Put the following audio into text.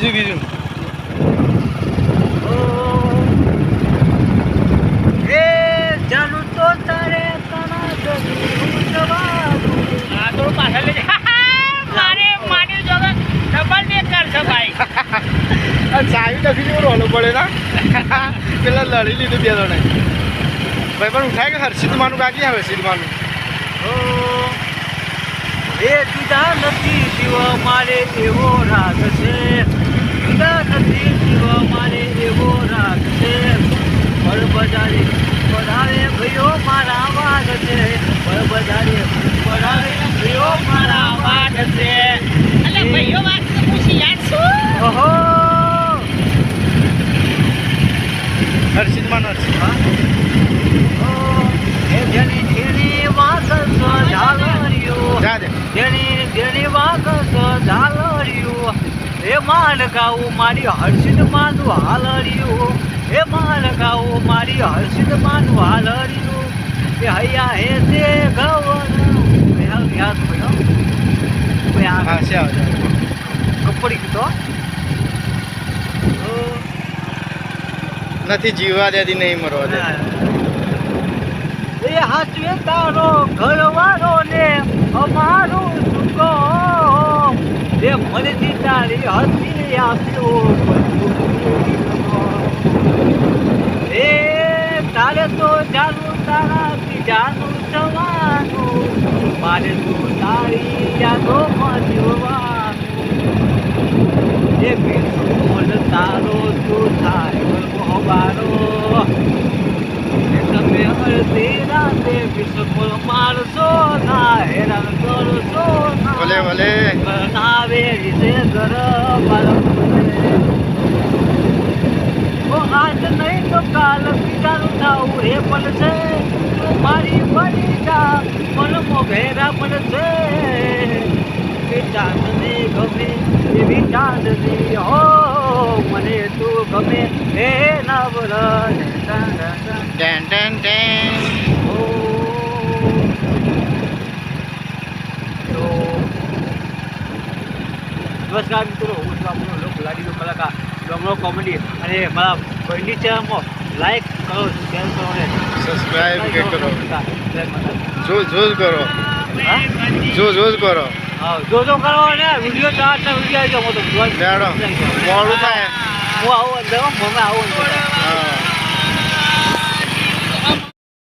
બીજું બીજું. ચાવી નથી જેવું રોલો પડે ના. પેલા લડી લીધું બે જણે ભાઈ પણ ઉઠાય કે હર્ષિત માનું બાકી આવે હર્ષિત માનું એ કીધા નથી. શિવ મારે એવો રાગ છે. નથી શિવ મારે એવો રાગ છે. પર બજારે પધારે ભયો મારા વાગ છે. પર બજારે પધારે ભયો મારા વાગ છે અલે ભાઈઓ વાત તો પૂછી યાદ છું ઓહો હર્ષિત માન હર્ષિત ઓ, એ જેની જેની વાગ ઝાલરિયો જા દે જેની જેની વાગ ઝાલરિયો એ ગાવું મારી હર્ષિત માનું હાલરિયું હે માલ ગાવું મારી હર્ષિત માનું હાલ હાલરિયું એ હૈયા હે તે ગવન હાલ યાદ આવે કપડી કીધો? નથી જીવવા દેતી નહીં મરવા દે એ હાચવે તારો ઘરવાળો ને અમારું મને તારી હસી આપ્યો એ તારે તો જાનું તારાથી જાનું જવાનું મારે તો તારી યાદોમાં જીવવાનું એ બિલકુલ તારો તું થાય મોબારો એ તમે અડધી રાતે બિલકુલ મારો ભલે ભલે. બનાવે રીતે ઘર ઓ આજ નહીં તો કાલ બીજાનું થાવું એ પણ છે. મારી બની જા મન મોઘેરા પણ છે એ ચાંદની ગમે એવી ચાંદની હો મને તું ગમે. એ નવર ટેન ટેન ટેન નમસ્કાર મિત્રો હું છું આપણો લોક લાડીનો કલાકાર ડોમરો કોમેડી. અને મારા ભાઈની ચેનલમાં લાઈક કરો શેર કરો અને સબસ્ક્રાઈબ કરો. જો જો જ કરો? જો જો જ કરો. હા જો જો કરો અને વીડિયો ચાર ચાર વીડિયો આવી લેડો મોડું થાય. હું આવું અંદર હું આવું અંદર. હા.